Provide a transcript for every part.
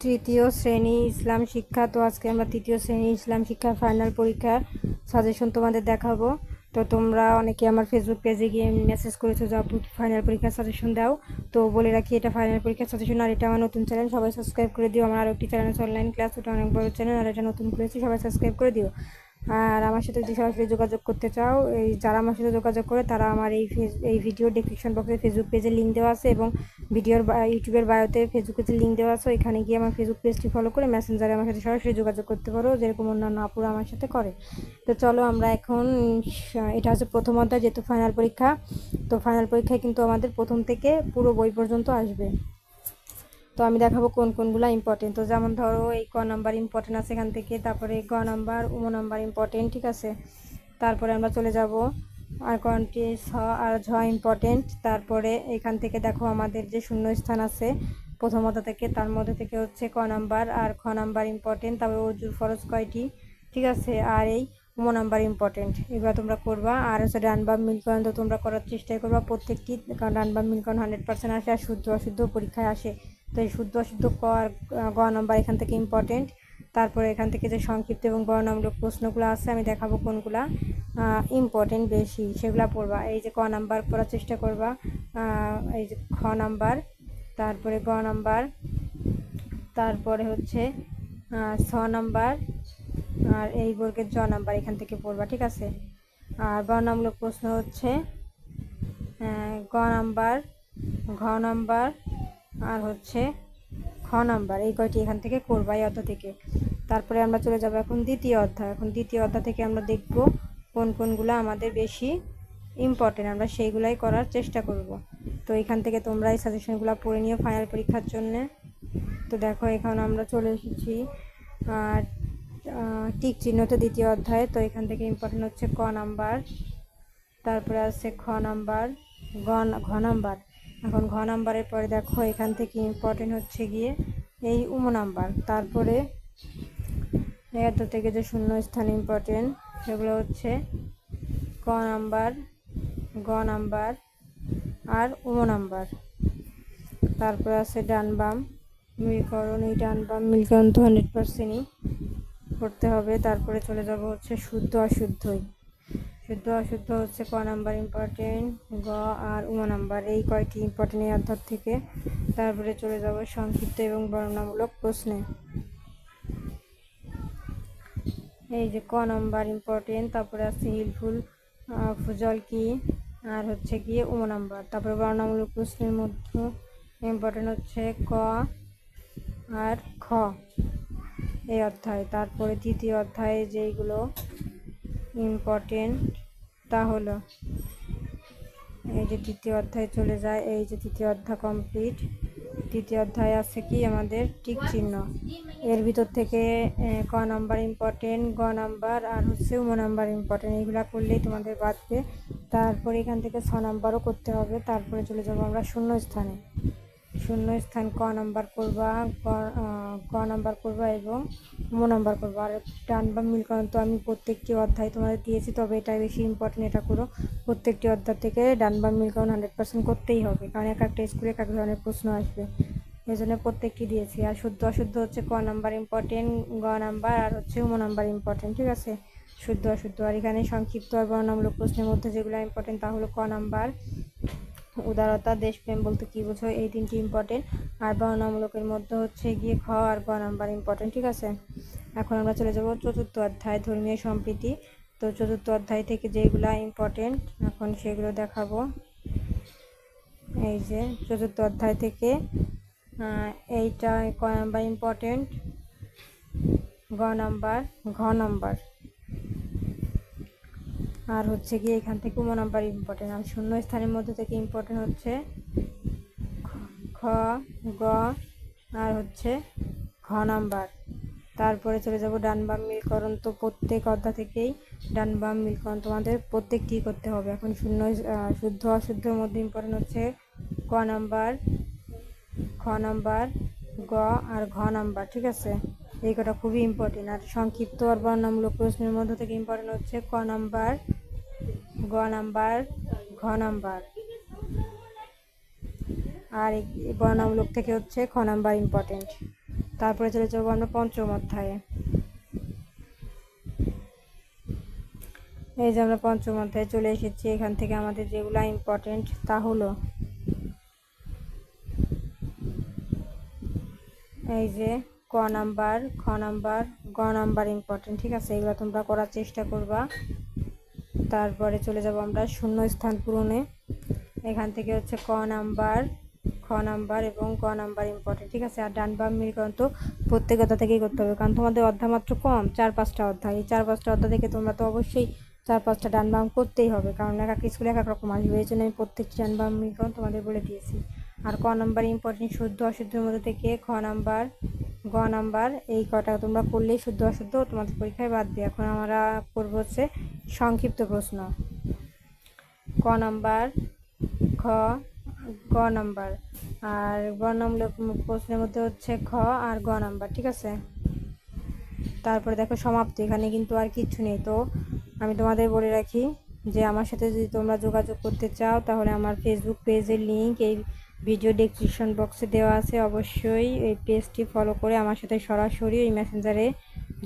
তৃতীয় শ্রেণি ইসলাম শিক্ষা। তো আজকে আমরা তৃতীয় শ্রেণি ইসলাম শিক্ষার ফাইনাল পরীক্ষার সাজেশন তোমাদের দেখাবো। তো তোমরা অনেকে আমার ফেসবুক পেজে গিয়ে মেসেজ করেছ যে, আপু ফাইনাল পরীক্ষার সাজেশন দাও। তো বলে রাখি, এটা ফাইনাল পরীক্ষার সাজেশন আর এটা আমার নতুন চ্যানেল সবাই সাবস্ক্রাইব করে দিও। আমার আরও একটি চ্যানেল অনলাইন ক্লাস ওটা অনেক বড় চ্যানেল আর এটা নতুন করেছি সবাই সাবস্ক্রাইব করে দিও। আর আমার সাথে যদি সরাসরি যোগাযোগ করতে চাও, এই যারা আমার সাথে যোগাযোগ করে, তারা আমার এই এই ভিডিও ডিসক্রিপশন বক্সে ফেসবুক পেজে লিঙ্ক দেওয়া আছে এবং ভিডিওর ইউটিউবের বায়োতে ফেসবুক পেজে লিঙ্ক দেওয়া আছে। এখানে গিয়ে আমার ফেসবুক পেজটি ফলো করে মেসেঞ্জারে আমার সাথে সরাসরি যোগাযোগ করতে পারো, যেরকম অন্যান্য আপুরা আমার সাথে করে। তো চলো আমরা এখন এটা হচ্ছে প্রথম অধ্যায়, যেহেতু ফাইনাল পরীক্ষা, তো ফাইনাল পরীক্ষায় কিন্তু আমাদের প্রথম থেকে পুরো বই পর্যন্ত আসবে। তো আমি দেখাবো কোন কোনগুলো ইম্পর্টেন্ট তো যেমন ধরো এই ক নাম্বার ইম্পর্টেন্ট আছে এখান থেকে, তারপরে গ নাম্বার, উম নাম্বার ইম্পর্টেন্ট ঠিক আছে? তারপরে আমরা চলে যাব। আর কন্টি ছ আর ঝ ইম্পর্টেন্ট তারপরে এখান থেকে দেখো আমাদের যে শূন্য স্থান আছে, প্রথমত থেকে, তার মধ্যে থেকে হচ্ছে ক নাম্বার আর খ নাম্বার ইম্পর্টেন্ট তারপরে অজুর ফরজ কয়টি, ঠিক আছে? আর এই উম নাম্বার ইম্পর্টেন্ট এগুলো তোমরা করবা। আর হচ্ছে ডান মিলকরণ তো তোমরা করার চেষ্টাই করবা প্রত্যেকটি, কারণ বাম মিলকরণ হান্ড্রেড পার্সেন্ট আসে আর শুদ্ধ অশুদ্ধ পরীক্ষায় আসে। তো এই শুদ্ধ অশুদ্ধ ক আর গ নাম্বার এখান থেকে ইম্পর্টেন্ট তারপরে এখান থেকে যে সংক্ষিপ্ত এবং বর্ণামূলক প্রশ্নগুলো আছে, আমি দেখাবো কোনগুলা ইম্পর্টেন্ট বেশি, সেগুলো পড়বা। এই যে ক নাম্বার পড়ার চেষ্টা করবা এই যে খ নাম্বার, তারপরে গ নাম্বার, তারপরে হচ্ছে ছ নাম্বার, আর এই বর্গের জ নাম্বার এখান থেকে পড়বা, ঠিক আছে? আর বর্ণামূলক প্রশ্ন হচ্ছে গ নাম্বার, ঘ নাম্বার আর হচ্ছে খ নাম্বার, এই কয়টি এখান থেকে করবা এই অধ্যায় থেকে। তারপরে আমরা চলে যাব এখন দ্বিতীয় অধ্যায়। এখন দ্বিতীয় অধ্যায় থেকে আমরা দেখব কোন কোনগুলো আমাদের বেশি ইম্পর্টেন্ট আমরা সেইগুলাই করার চেষ্টা করব। তো এখান থেকে তোমরা এই সাজেশনগুলো পড়ে নিও ফাইনাল পরীক্ষার জন্যে। তো দেখো, এখন আমরা চলে এসেছি, আর টিক চিহ্নতে দ্বিতীয় অধ্যায়ে। তো এখান থেকে ইম্পর্টেন্ট হচ্ছে ক নাম্বার, তারপরে আছে খ নাম্বার, গ ঘ নাম্বার। এখন ঘ নাম্বারের পরে দেখো, এখান থেকে ইম্পর্টেন্ট হচ্ছে গিয়ে এই উম নাম্বার। তারপরে এত থেকে যে শূন্য স্থান ইম্পর্টেন্ট সেগুলো হচ্ছে ক নাম্বার, গ নাম্বার আর উম নাম্বার। তারপরে আছে ডান বাম মিলকরণ এই ডান বাম মিলকরণ তো হান্ড্রেড পার্সেন্টই করতে হবে। তারপরে চলে যাব হচ্ছে শুদ্ধ অশুদ্ধই শুদ্ধ অশুদ্ধ হচ্ছে ক নাম্বার ইম্পর্টেন্ট গ আর উম নাম্বার। এই কয়টি ইম্পর্টেন্ট এই অধ্যায় থেকে? তারপরে চলে যাব সংক্ষিপ্ত এবং বর্ণনামূলক প্রশ্নে। এই যে ক নাম্বার ইম্পর্টেন্ট তারপরে আছে হিলফুল ফুজল কি? আর হচ্ছে গিয়ে উম নাম্বার। তারপরে বর্ণনামূলক প্রশ্নের মধ্যে ইম্পর্টেন্ট হচ্ছে ক আর খ এই অধ্যায়। তারপরে তৃতীয় অধ্যায়ে যেইগুলো ইম্পর্টেন্ট তা হলো, এই যে তৃতীয় অধ্যায়ে চলে যায়, এই যে তৃতীয় অধ্যায় কমপ্লিট তৃতীয় অধ্যায় আছে কি আমাদের? টিক চিহ্ন। এর ভিতর থেকে ক নাম্বার ইম্পর্টেন্ট গ নাম্বার, আর হচ্ছে উম নাম্বার ইম্পর্টেন্ট এইগুলো করলেই তোমাদের বাঁচবে। তারপরে এখান থেকে ছ নাম্বারও করতে হবে, তারপরে চলে যাব আমরা শূন্য স্থানে। শূন্য স্থান ক নাম্বার করবা ক নাম্বার করবা এবং উম নাম্বার করবা। আর ডান বা মিলকরণ তো আমি প্রত্যেকটি অধ্যায় তোমাদের দিয়েছি, তবে এটাই বেশি ইম্পর্টেন্ট এটা করো। প্রত্যেকটি অধ্যায় থেকে ডান বা মিলকরণ হান্ড্রেড পার্সেন্ট করতেই হবে, কারণ এক একটা স্কুলে এক এক ধরনের প্রশ্ন আসবে। এই জন্য প্রত্যেকটি দিয়েছি। আর শুদ্ধ অশুদ্ধ হচ্ছে ক নাম্বার ইম্পর্টেন্ট গ নাম্বার আর হচ্ছে উম নাম্বার ইম্পর্টেন্ট ঠিক আছে? শুদ্ধ অশুদ্ধ। আর এখানে সংক্ষিপ্ত আর বর্ণনামূলক প্রশ্নের মধ্যে যেগুলো ইম্পর্টেন্ট তা হলো ক নাম্বার উদারতা, দেশপ্রেম বলতে কি বোঝো? এই তিনটি ইম্পর্টেন্ট আর বর্ণনামূলকের মধ্যে হচ্ছে গিয়ে খ আর গ নাম্বার ইম্পর্টেন্ট ঠিক আছে? এখন আমরা চলে যাব চতুর্থ অধ্যায়, ধর্মীয় সম্প্রীতি। তো চতুর্থ অধ্যায় থেকে যেগুলা ইম্পর্টেন্ট এখন সেগুলো দেখাবো। এই যে চতুর্থ অধ্যায় থেকে এইটা ক নাম্বার ইম্পর্টেন্ট গ নাম্বার, ঘ নাম্বার। আর হচ্ছে গিয়ে এখান থেকে উম নাম্বার ইম্পর্টেন্ট আর শূন্য স্থানের মধ্যে থেকে ইম্পর্টেন্ট হচ্ছে খ গ, আর হচ্ছে ঘ নাম্বার। তারপরে চলে যাব ডান বাম মিলকরণ। তো প্রত্যেক অধ্যা থেকেই ডান বাম মিলকরণ। তোমাদের প্রত্যেকটি করতে হবে? এখন শূন্য শুদ্ধ, অশুদ্ধর মধ্যে ইম্পর্টেন্ট হচ্ছে ক নাম্বার, খ নাম্বার, গ আর ঘ নাম্বার, ঠিক আছে? এই কটা খুবই ইম্পর্টেন্ট আর সংক্ষিপ্ত আর বর্ণনামূলক প্রশ্নের মধ্যে থেকে ইম্পর্টেন্ট হচ্ছে ক নাম্বার গ নাম্বার, ঘ নাম্বার। আর এই বর্ণনামূলক থেকে হচ্ছে খ নাম্বার ইম্পর্টেন্ট তারপরে চলে যাব আমরা পঞ্চম অধ্যায়ে। এই যে আমরা পঞ্চম অধ্যায়ে চলে এসেছি, এখান থেকে আমাদের যেগুলো ইম্পর্টেন্ট তা হলো এই যে ক নাম্বার, খ নাম্বার, গ নাম্বার ইম্পর্টেন্ট ঠিক আছে? এগুলো তোমরা করার চেষ্টা করবা। তারপরে চলে যাব আমরা শূন্য স্থান পূরণে। এখান থেকে হচ্ছে ক নাম্বার, খ নাম্বার এবং ক নাম্বার ইম্পর্টেন্ট ঠিক আছে? আর ডান বাম মিলকরণ তো প্রত্যেক অধ্যায় থেকেই করতে হবে, কারণ তোমাদের অধ্যায় মাত্র কম, চার পাঁচটা অধ্যায়। এই চার পাঁচটা অধ্যায় থেকে তোমরা তো অবশ্যই চার পাঁচটা ডান বাম করতেই হবে, কারণ এক এক স্কুলে এক এক রকম আসবে, এই জন্য আমি প্রত্যেকটি ডান বাম মিলকরণ তোমাদের বলে দিয়েছি। আর ক নাম্বার ইম্পর্টেন্ট শুদ্ধ অশুদ্ধের মধ্যে থেকে খ নাম্বার গ নাম্বার, এই কটা তোমরা করলেই শুদ্ধ অশুদ্ধ, তোমাদের পরীক্ষায় বাদ দিয়ে। এখন আমরা করব হচ্ছে সংক্ষিপ্ত প্রশ্ন। ক নাম্বার, খ, গ নাম্বার। আর গ নম্বর প্রশ্নের মধ্যে হচ্ছে খ আর গ নাম্বার, ঠিক আছে? তারপরে দেখো সমাপ্তি, এখানে কিন্তু আর কিচ্ছু নেই। তো আমি তোমাদের বলে রাখি যে আমার সাথে যদি তোমরা যোগাযোগ করতে চাও, তাহলে আমার ফেসবুক পেজের লিঙ্ক এই ভিডিও ডেসক্রিপশন বক্সে দেওয়া আছে। অবশ্যই এই পেজটি ফলো করে আমার সাথে সরাসরি ওই মেসেঞ্জারে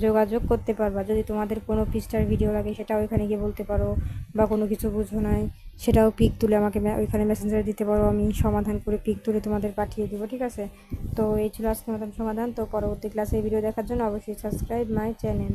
যোগাযোগ করতে পারবা। যদি তোমাদের কোনো পৃষ্ঠার ভিডিও লাগে, সেটাও ওইখানে গিয়ে বলতে পারো বা কোনো কিছু বুঝো নাই, সেটাও পিক তুলে আমাকে ওইখানে মেসেঞ্জারে দিতে পারো। আমি সমাধান করে পিক তুলে তোমাদের পাঠিয়ে দেবো, ঠিক আছে? তো এই ছিল আজকের মতন সমাধান। তো পরবর্তী ক্লাসে ভিডিও দেখার জন্য অবশ্যই সাবস্ক্রাইব মাই চ্যানেল